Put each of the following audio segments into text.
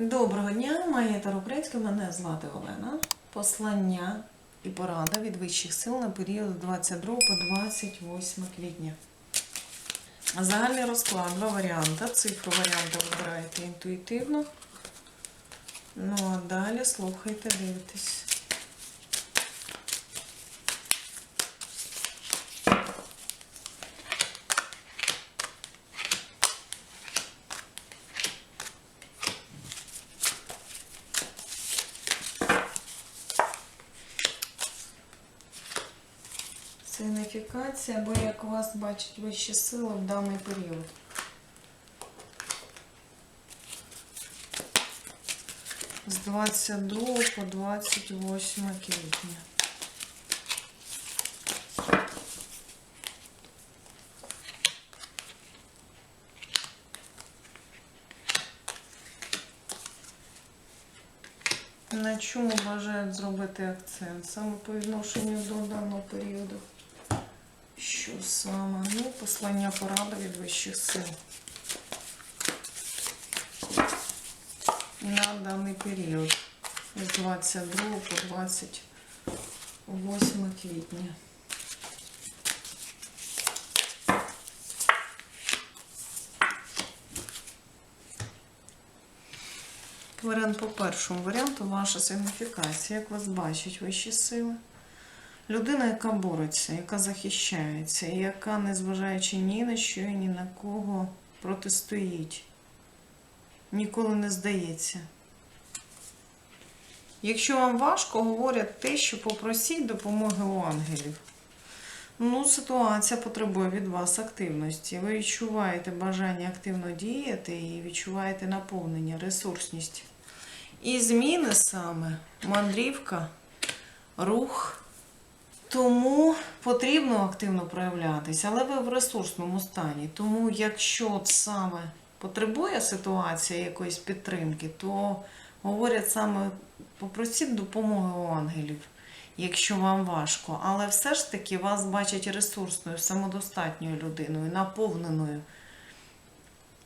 Доброго дня, моє Українське, мене звати Олена. Послання і порада від вищих сил на період 22 по 28 квітня. Загальний розклад, два варіанти. Цифру варіанта вибираєте інтуїтивно. Ну а далі слухайте, дивитесь. Сигніфікація, або як вас бачать вищі сили в даний період. З 22 по 28 квітня. На чому бажають зробити акцент? Саме по відношенню до даного періоду. Що саме? Ну, послання порада від вищих сил. На даний період. З 22 по 28 квітня. Варіант по першому варіанту ваша сигніфікація, як вас бачать вищі сили. Людина, яка бореться, яка захищається, яка, незважаючи ні на що і ні на кого, протистоїть, ніколи не здається. Якщо вам важко, говорять те, що попросіть допомоги у ангелів. Ну, ситуація потребує від вас активності. Ви відчуваєте бажання активно діяти і відчуваєте наповнення, ресурсність. І зміни саме, мандрівка, рух. Тому потрібно активно проявлятися, але ви в ресурсному стані. Тому, якщо саме потребує ситуація якоїсь підтримки, то говорять саме попросіть допомоги у ангелів, якщо вам важко. Але все ж таки вас бачать ресурсною, самодостатньою людиною, наповненою,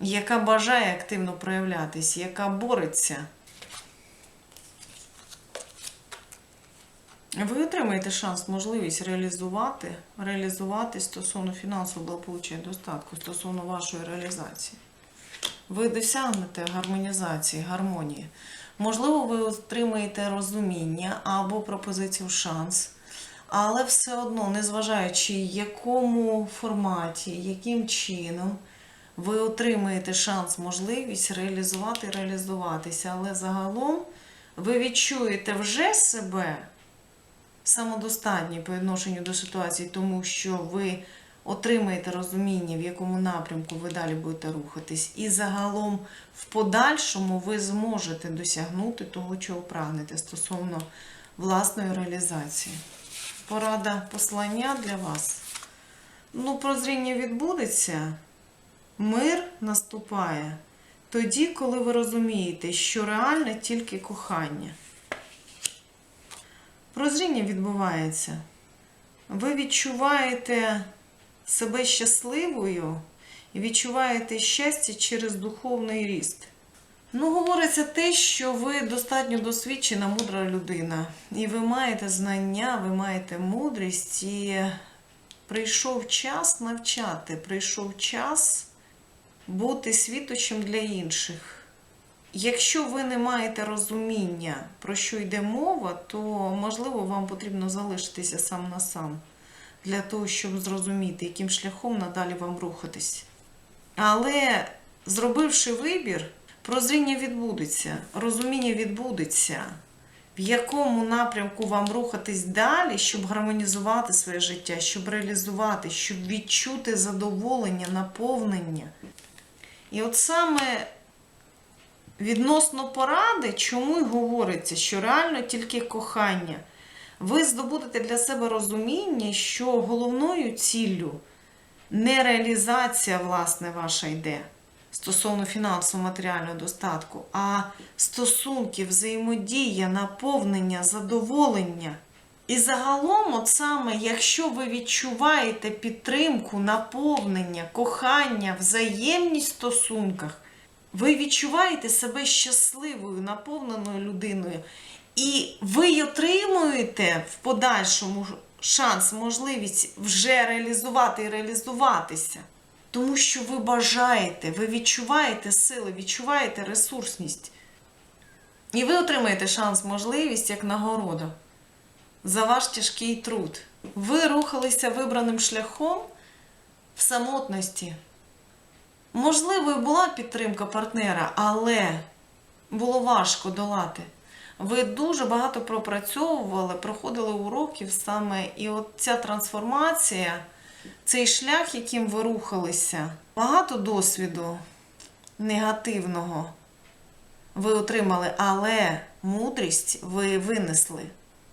яка бажає активно проявлятися, яка бореться. Ви отримаєте шанс, можливість реалізувати, реалізувати стосовно фінансового благополуччя і достатку, стосовно вашої реалізації. Ви досягнете гармонізації, гармонії. Можливо, ви отримаєте розуміння або пропозицію шанс, але все одно, незважаючи, якому форматі, яким чином ви отримаєте шанс, можливість реалізувати, реалізуватися, але загалом ви відчуєте вже себе самодостатні по відношенню до ситуації, тому що ви отримаєте розуміння, в якому напрямку ви далі будете рухатись, і загалом в подальшому ви зможете досягнути того, чого прагнете стосовно власної реалізації. Порада послання для вас. Ну, прозріння відбудеться, мир наступає тоді, коли ви розумієте, що реальне тільки кохання. Прозріння відбувається. Ви відчуваєте себе щасливою і відчуваєте щастя через духовний ріст. Ну, говориться те, що ви достатньо досвідчена, мудра людина. І ви маєте знання, ви маєте мудрість, і прийшов час навчати, прийшов час бути світочем для інших. Якщо ви не маєте розуміння, про що йде мова, то можливо вам потрібно залишитися сам на сам для того, щоб зрозуміти, яким шляхом надалі вам рухатись. Але зробивши вибір, прозріння відбудеться, розуміння відбудеться, в якому напрямку вам рухатись далі, щоб гармонізувати своє життя, щоб реалізувати, щоб відчути задоволення, наповнення. І от саме Відносно поради, чому й говориться, що реально тільки кохання. Ви здобудете для себе розуміння, що головною ціллю не реалізація, власне, ваша йде стосовно фінансово-матеріального достатку, а стосунки, взаємодія, наповнення, задоволення. І загалом, от саме, якщо ви відчуваєте підтримку, наповнення, кохання, взаємність в стосунках, Ви відчуваєте себе щасливою, наповненою людиною, і ви отримуєте в подальшому шанс, можливість вже реалізувати і реалізуватися. Тому що ви бажаєте, ви відчуваєте сили, відчуваєте ресурсність. І ви отримаєте шанс, можливість як нагороду за ваш тяжкий труд. Ви рухалися вибраним шляхом в самотності. Можливо, і була підтримка партнера, але було важко долати. Ви дуже багато пропрацьовували, проходили уроків саме, і от ця трансформація, цей шлях, яким ви рухалися, багато досвіду негативного ви отримали, але мудрість ви винесли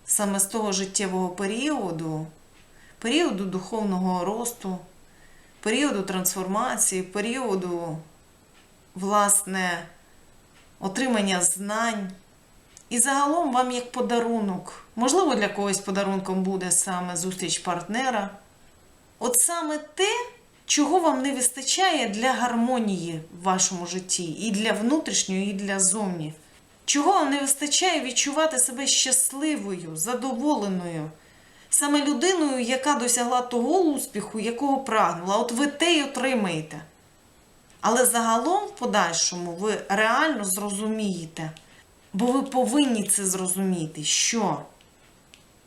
саме з того життєвого періоду, періоду духовного росту, періоду трансформації, періоду, власне, отримання знань. І загалом вам як подарунок, можливо, для когось подарунком буде саме зустріч партнера. От саме те, чого вам не вистачає для гармонії в вашому житті, і для внутрішньої, і для зовні. Чого вам не вистачає відчувати себе щасливою, задоволеною, саме людиною, яка досягла того успіху, якого прагнула. От ви те й отримаєте. Але загалом, в подальшому, ви реально зрозумієте, бо ви повинні це зрозуміти, що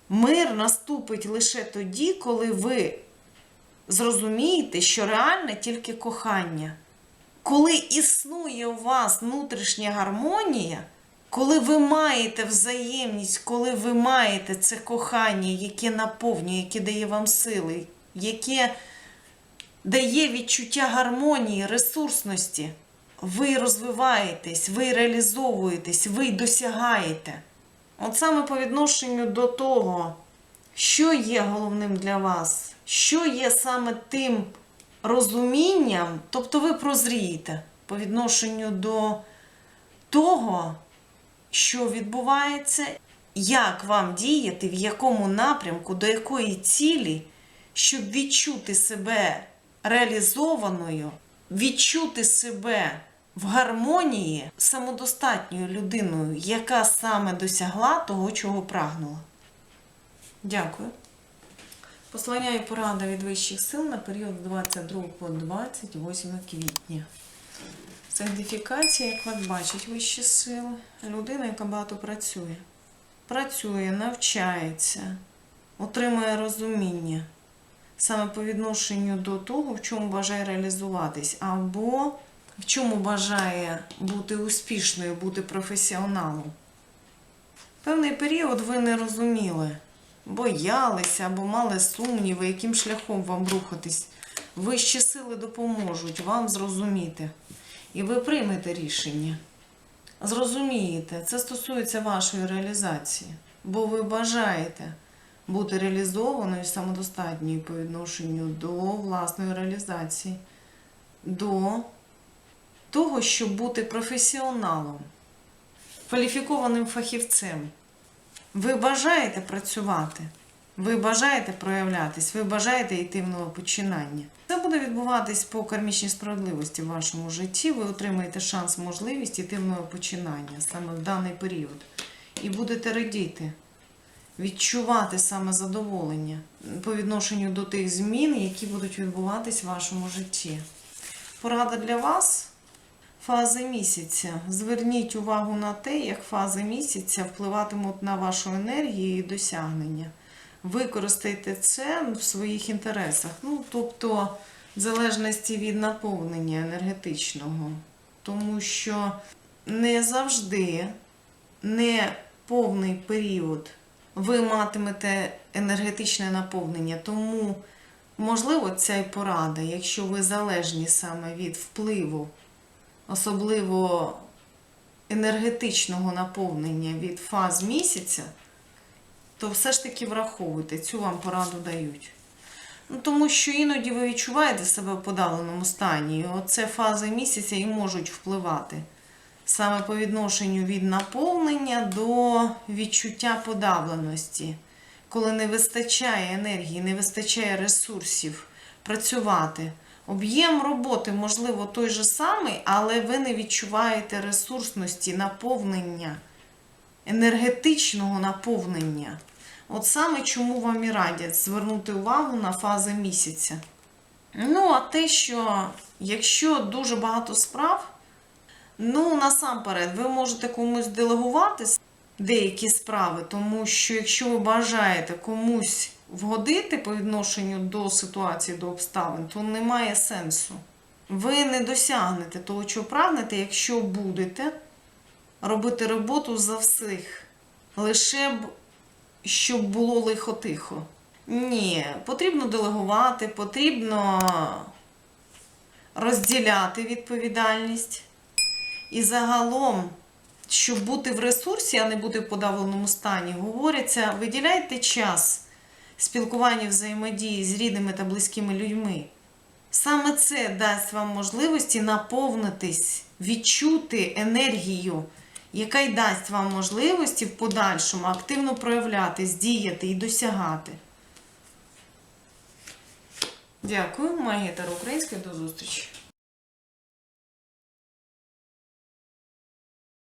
мир наступить лише тоді, коли ви зрозумієте, що реальне тільки кохання. Коли існує у вас внутрішня гармонія, коли ви маєте взаємність, коли ви маєте це кохання, яке наповнює, яке дає вам сили, яке дає відчуття гармонії, ресурсності, ви розвиваєтесь, ви реалізовуєтесь, ви досягаєте. От саме по відношенню до того, що є головним для вас, що є саме тим розумінням, тобто ви прозрієте по відношенню до того, що відбувається, як вам діяти, в якому напрямку, до якої цілі, щоб відчути себе реалізованою, відчути себе в гармонії самодостатньою людиною, яка саме досягла того, чого прагнула. Дякую. Послання і порада від вищих сил на період з 22 по 28 квітня. Сигніфікація, як вас бачать вищі сили, людина, яка багато працює. Працює, навчається, отримує розуміння саме по відношенню до того, в чому бажає реалізуватись, або в чому бажає бути успішною, бути професіоналом. Певний період ви не розуміли, боялися або мали сумніви, яким шляхом вам рухатись. Вищі сили допоможуть вам зрозуміти. І ви приймете рішення. Зрозумієте, це стосується вашої реалізації, бо ви бажаєте бути реалізованою самодостатньою по відношенню до власної реалізації, до того, щоб бути професіоналом, кваліфікованим фахівцем. Ви бажаєте працювати, ви бажаєте проявлятись, ви бажаєте йти в нове починання. Це буде відбуватись по кармічній справедливості в вашому житті. Ви отримаєте шанс, можливість йти в нове починання саме в даний період. І будете радіти, відчувати саме задоволення по відношенню до тих змін, які будуть відбуватись в вашому житті. Порада для вас. Фази місяця. Зверніть увагу на те, як фази місяця впливатимуть на вашу енергію і досягнення. Використайте це в своїх інтересах. Ну, тобто, в залежності від наповнення енергетичного. Тому що не завжди, не повний період ви матимете енергетичне наповнення. Тому, можливо, ця й порада, якщо ви залежні саме від впливу особливо енергетичного наповнення від фаз місяця, то все ж таки враховуйте, цю вам пораду дають. Ну, Тому що іноді ви відчуваєте себе в подавленому стані, і оце фази місяця і можуть впливати саме по відношенню від наповнення до відчуття подавленості, коли не вистачає енергії, не вистачає ресурсів працювати. Об'єм роботи, можливо, той же самий, але ви не відчуваєте ресурсності, наповнення, енергетичного наповнення. От саме чому вам і радять звернути увагу на фази місяця. Ну, а те, що якщо дуже багато справ, ну насамперед, ви можете комусь делегувати деякі справи, тому що якщо ви бажаєте комусь вгодити по відношенню до ситуації, до обставин, то немає сенсу. Ви не досягнете того, чого прагнете, якщо будете робити роботу за всіх. Лише б щоб було лихо тихо. Ні, потрібно делегувати, потрібно розділяти відповідальність. І загалом, щоб бути в ресурсі, а не бути в подавленому стані, говориться, виділяйте час спілкування взаємодії з рідними та близькими людьми. Саме це дасть вам можливості наповнитись, відчути енергію, яка й дасть вам можливості в подальшому активно проявлятись, діяти і досягати. Дякую, Магія Таро Українська, до зустрічі.